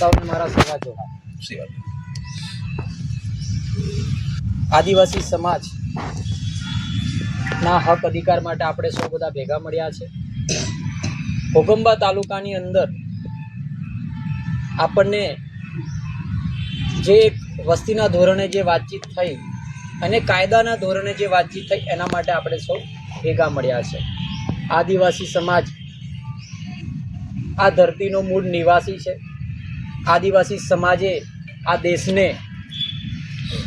સૌને મારા જોવા આદિવાસી સમાજ ના હક અધિકાર માટે આપણે સૌ બધા ભેગા મળ્યા છે. ઘોગંબા તાલુકાની અંદર આપણને જે એક વસ્તીના ધોરણે જે વાતચીત થઈ અને કાયદાના ધોરણે જે વાતચીત થઈ એના માટે આપણે સૌ ભેગા મળ્યા છે. આદિવાસી સમાજ આ ધરતીનો મૂળ નિવાસી છે. આદિવાસી સમાજે આ દેશને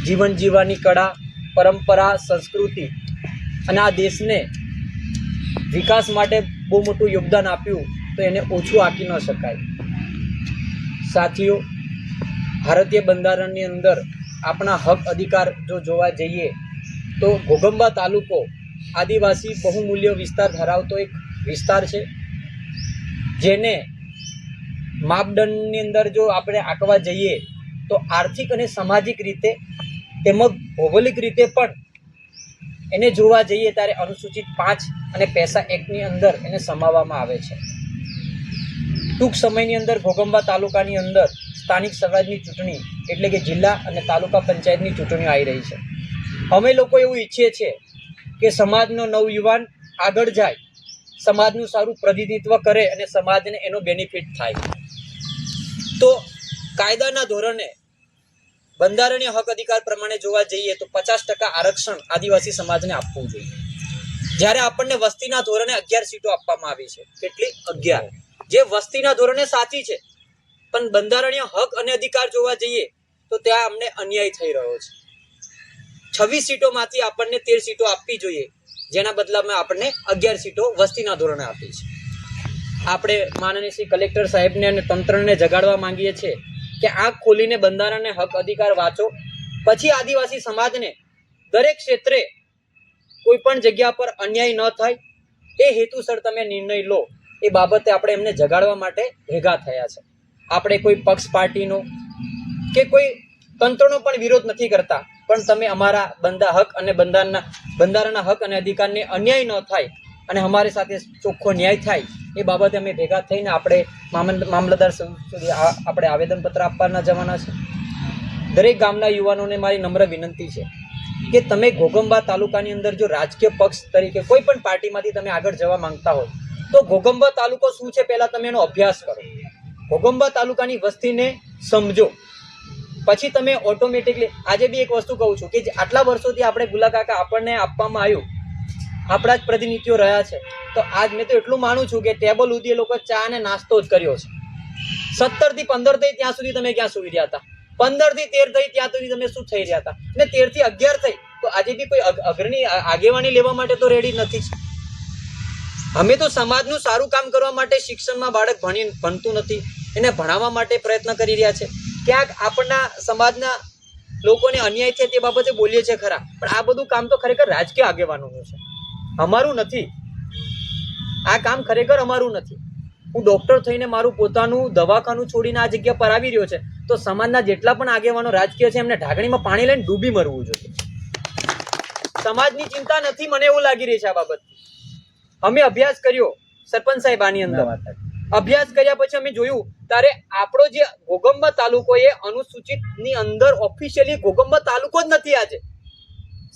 જીવન જીવવાની કળા, પરંપરા, સંસ્કૃતિ અને આ દેશને વિકાસ માટે બહુ મોટું યોગદાન આપ્યું તો એને ઓછું આંકી ન શકાય. સાથીઓ, ભારતીય બંધારણની અંદર આપણા હક અધિકાર જો જોવા જઈએ તો ઘોગંબા તાલુકો આદિવાસી બહુમૂલ્ય વિસ્તાર ધરાવતો એક વિસ્તાર છે, જેને માપદંડની અંદર જો આપણે આંકવા જઈએ તો આર્થિક અને સામાજિક રીતે તેમજ ભૌગોલિક રીતે પણ એને જોવા જઈએ ત્યારે અનુસૂચિત પાંચ અને પૈસા એકની અંદર એને સમાવવામાં આવે છે. ટૂંક સમયની અંદર ઘોગંબા તાલુકાની અંદર સ્થાનિક સ્વરાજની ચૂંટણી એટલે કે જિલ્લા અને તાલુકા પંચાયતની ચૂંટણીઓ આવી રહી છે. અમે લોકો એવું ઈચ્છીએ છીએ કે સમાજનો નવયુવાન આગળ જાય, સમાજનું સારું પ્રતિનિધિત્વ કરે અને સમાજને એનો બેનિફિટ થાય. તો કાયદાના ધોરણે બંધારણીય હક અધિકાર પ્રમાણે જોવા જઈએ તો પચાસ ટકા આરક્ષણ આદિવાસી સમાજને આપવું જોઈએ. જ્યારે આપણને વસ્તીના ધોરણે અગિયાર સીટો આપવામાં આવી છે, કેટલી? અગિયાર. જે વસ્તીના ધોરણે સાચી છે, પણ બંધારણીય હક અને અધિકાર જોવા જઈએ તો ત્યાં અમને અન્યાય થઈ રહ્યો છે. છવ્વીસ સીટોમાંથી આપણને તેર સીટો આપવી જોઈએ, જેના બદલામાં આપણને અગિયાર સીટો વસ્તીના ધોરણે આપી છે. આપણે માનનીય શ્રી કલેક્ટર સાહેબને અને તંત્રને જગાડવા માંગીએ છીએ કે આંખ ખોલીને બંધારણને હક અધિકાર વાંચો. પછી આદિવાસી સમાજને દરેક ક્ષેત્રે કોઈ પણ જગ્યા પર અન્યાય ન થાય. એ હેતુસર તમે નિર્ણય લો. એ બાબતે આપણે એમને જગાડવા માટે ભેગા થયા છે. આપણે કોઈ પક્ષ પાર્ટીનો કે કોઈ તંત્રનો પણ વિરોધ નથી કરતા. પણ તમે અમારા બંધા હક અને બંધારણના બંધારણના હક અને અધિકારને અન્યાય ન થાય અને અમારી સાથે ચોખ્ખો ન્યાય થાય. એ બાબતે અમે ભેગા થઈને આપણે મામલ- મામલતદાર સુધી આપણે આવેદનપત્ર આપવાના જવાના છે. દરેક ગામના યુવાનોને મારી નમ્ર વિનંતી છે કે તમે ઘોગંબા તાલુકાની અંદર જો રાજકીય પક્ષ તરીકે કોઈ પણ પાર્ટીમાંથી તમે આગળ જવા માંગતા હો તો ઘોગંબા તાલુકો શું છે પહેલાં તમે એનો અભ્યાસ કરો. ઘોગંબા તાલુકાની વસ્તીને સમજો. પછી તમે ઓટોમેટિકલી આજે બી એક વસ્તુ કહું છું કે આટલા વર્ષોથી આપણે ગુલાકાકા આપણને આપવામાં આવ્યું આપણા જ પ્રતિનિધિઓ રહ્યા છે. તો આજ મેં તો એટલું માનું છું કે ટેબલ સુધી એ લોકો ચા અને નાસ્તો જ કર્યો છે. સત્તરથી પંદર થઈ ત્યાં સુધી તમે ક્યાં સુઈ રહ્યા હતા? પંદરથી તેર થઈ ત્યાં સુધી તમે શું થઈ રહ્યા હતા? અને તેરથી અગિયાર થઈ, તો આજે બી કોઈ અગ્રણી આગેવાની લેવા માટે તો રેડી નથી જ. અમે તો સમાજનું સારું કામ કરવા માટે શિક્ષણમાં બાળક ભણી, ભણતું નથી. એને ભણાવવા માટે પ્રયત્ન કરી રહ્યા છે. ક્યાંક આપણના સમાજના લોકોને અન્યાય છે તે બાબતે બોલીએ છીએ ખરા. પણ આ બધું કામ તો ખરેખર રાજકીય આગેવાનોનું છે. અમારું નથી. આ કામ ખરેખર અમારું નથી. હું ડૉક્ટર થઈને મારું પોતાનું દવાખાનું છોડીને આ જગ્યા પર આવી રહ્યો છે તો સમાજના જેટલા પણ આગેવાનો રાજકીય છે એમને ઢાંકણીમાં પાણી લઈને ડૂબી મરવું જોઈએ. સમાજની ચિંતા નથી મને એવું લાગી રહી છે આ બાબત અમે અભ્યાસ કર્યો સરપંચ સાહેબ આની અંદર. અભ્યાસ કર્યા પછી અમે જોયું ત્યારે આપણો જે ઘોગંબા તાલુકો એ અનુસૂચિતની અંદર ઓફિશિયલી ઘોગંબા તાલુકો જ નથી આજે.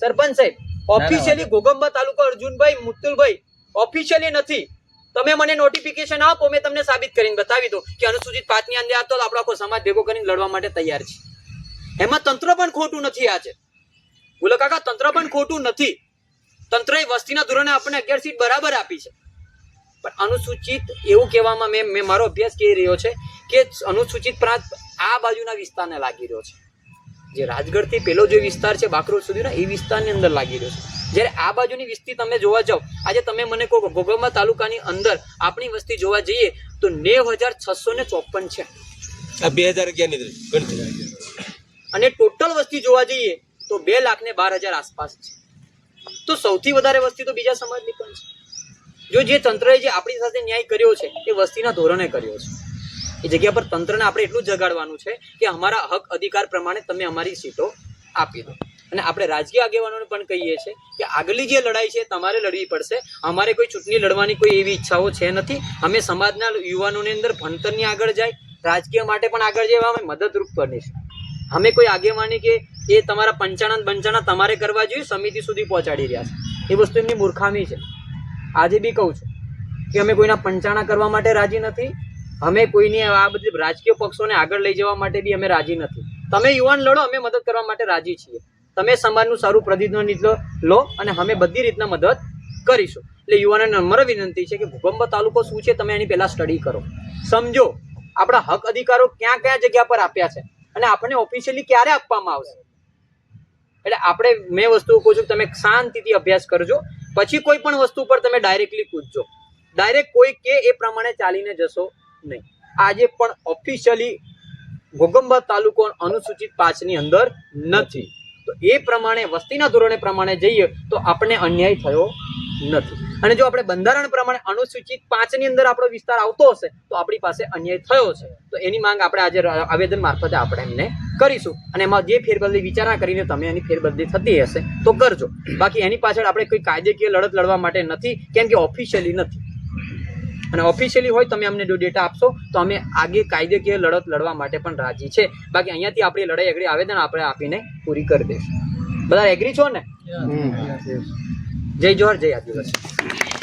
સરપંચ સાહેબ ઓફિશિયલી ગોગંબા તાલુકો અર્જુનભાઈ મુતુલભાઈ ઓફિશિયલી નથી. તમે મને નોટિફિકેશન આપો મેં તમને સાબિત કરીને બતાવી દો કે અનુસૂચિત પાંચની અંદર આવતો તો આપણો આખો સમાજ ભેગો કરીને લડવા માટે તૈયાર છે. એમાં તંત્ર પણ ખોટું નથી આ છે. બોલો કાકા તંત્ર પણ ખોટું નથી. તંત્રએ વસ્તીના ધોરણે આપણને અગિયાર સીટ બરાબર આપી છે. પણ અનુસૂચિત એવું કહેવામાં મેં મેં મારો અભ્યાસ કહી રહ્યો છે કે અનુસૂચિત પ્રાંત આ બાજુના વિસ્તારને લાગી રહ્યો છે. જે રાજગઢથી પેલો જે વિસ્તાર છે બાકરોલ સુધીનો એ વિસ્તારની અંદર લાગી રહ્યો છે. જ્યારે આ બાજુની વસ્તી તમે જોવા જાઓ આજે તમે મને કહો ઘોઘંબા તાલુકાની અંદર આપણી વસ્તી જોવા જઈએ તો નેવ હજાર છસો ને ચોપન છે. આ બે હજાર અગિયાર ગણતરી અને ટોટલ વસ્તી જોવા જઈએ તો બે લાખ ને બાર હજાર આસપાસ છે. તો સૌથી વધારે વસ્તી તો બીજા સમાજની પણ છે. જો જે તંત્રએ જે આપણી સાથે ન્યાય કર્યો છે એ વસ્તીના ધોરણે કર્યો છે. એ જગ્યા પર તંત્રને આપણે એટલું જગાડવાનું છે કે અમારા હક અધિકાર પ્રમાણે તમે અમારી સીટો આપી દો. અને આપણે રાજકીય આગેવાનોને પણ કહીએ છીએ કે આગલી જે લડાઈ છે તમારે લડવી પડશે. અમારે કોઈ ચૂંટણી લડવાની કોઈ એવી ઈચ્છાઓ છે નથી. અમે સમાજના યુવાનોની અંદર ભણતરની આગળ જાય, રાજકીય માટે પણ આગળ જવા અમે મદદરૂપ બનીશું અમે કોઈ આગેવાની કે એ તમારા પંચાણા ને બંચાણા તમારે કરવા જોઈએ, સમિતિ સુધી પહોંચાડી રહ્યા છે. એ વસ્તુ એમની મૂર્ખામી છે. આજે બી કહું છું કે અમે કોઈના પંચાણા કરવા માટે રાજી નથી. અમે કોઈની આ બધી રાજકીય પક્ષોને આગળ લઈ જવા માટે બી અમે રાજી નથી. તમે યુવાન લડો, અમે મદદ કરવા માટે રાજી છીએ. તમે સમાજનું સારું પ્રતિનિધિત્વ લો અને અમે બધી રીતના મદદ કરીશું. એટલે યુવાનોને નમ્ર વિનંતી છે કે ભૂકંપ તાલુકો શું છે તમે એની પહેલાં સ્ટડી કરો. સમજો, આપણા હક અધિકારો ક્યાં કયા જગ્યા પર આપ્યા છે અને આપણને ઓફિશિયલી ક્યારે આપવામાં આવશે? એટલે આપણે મેં વસ્તુ કહું છું તમે શાંતિથી અભ્યાસ કરજો. પછી કોઈ પણ વસ્તુ પર તમે ડાયરેક્ટલી કૂદજો ડાયરેક્ટ કોઈ કે એ પ્રમાણે ચાલીને જશો. નહીં. આજે પણ ઓફિશિયલી ઘોગંબા તાલુકો અનુસૂચિત પાંચની અંદર નથી. તો એ પ્રમાણે, વસ્તીના ધોરણે પ્રમાણે જઈએ તો આપણને અન્યાય થયો નથી. અને જો આપણે બંધારણ પ્રમાણે અનુસૂચિત પાંચની અંદર આપણો વિસ્તાર આવતો હશે, તો આપણી પાસે અન્યાય થયો છે. તો એની માંગ આપણે આજે આવેદન મારફતે આપણે એમને કરીશું. અને એમાં જે ફેરબદલી વિચારણા કરીને તમે એની ફેરબદલી થતી હશે, તો કરજો. બાકી એની પાછળ આપણે કોઈ કાયદેકીય લડત લડવા માટે નથી, કેમ કે ઓફિશિયલી નથી. અને ઓફિશિયલી હોય તમે અમને જો ડેટા આપશો તો અમે આગે કાયદેકીય લડત લડવા માટે પણ રાજી છે. બાકી અહીંયાથી આપણી લડાઈ એગ્રી આવેદન આપણે આપીને પૂરી કરી દઈશું. બધા એગ્રી છો ને? જય જોહર જય આદિવાસી.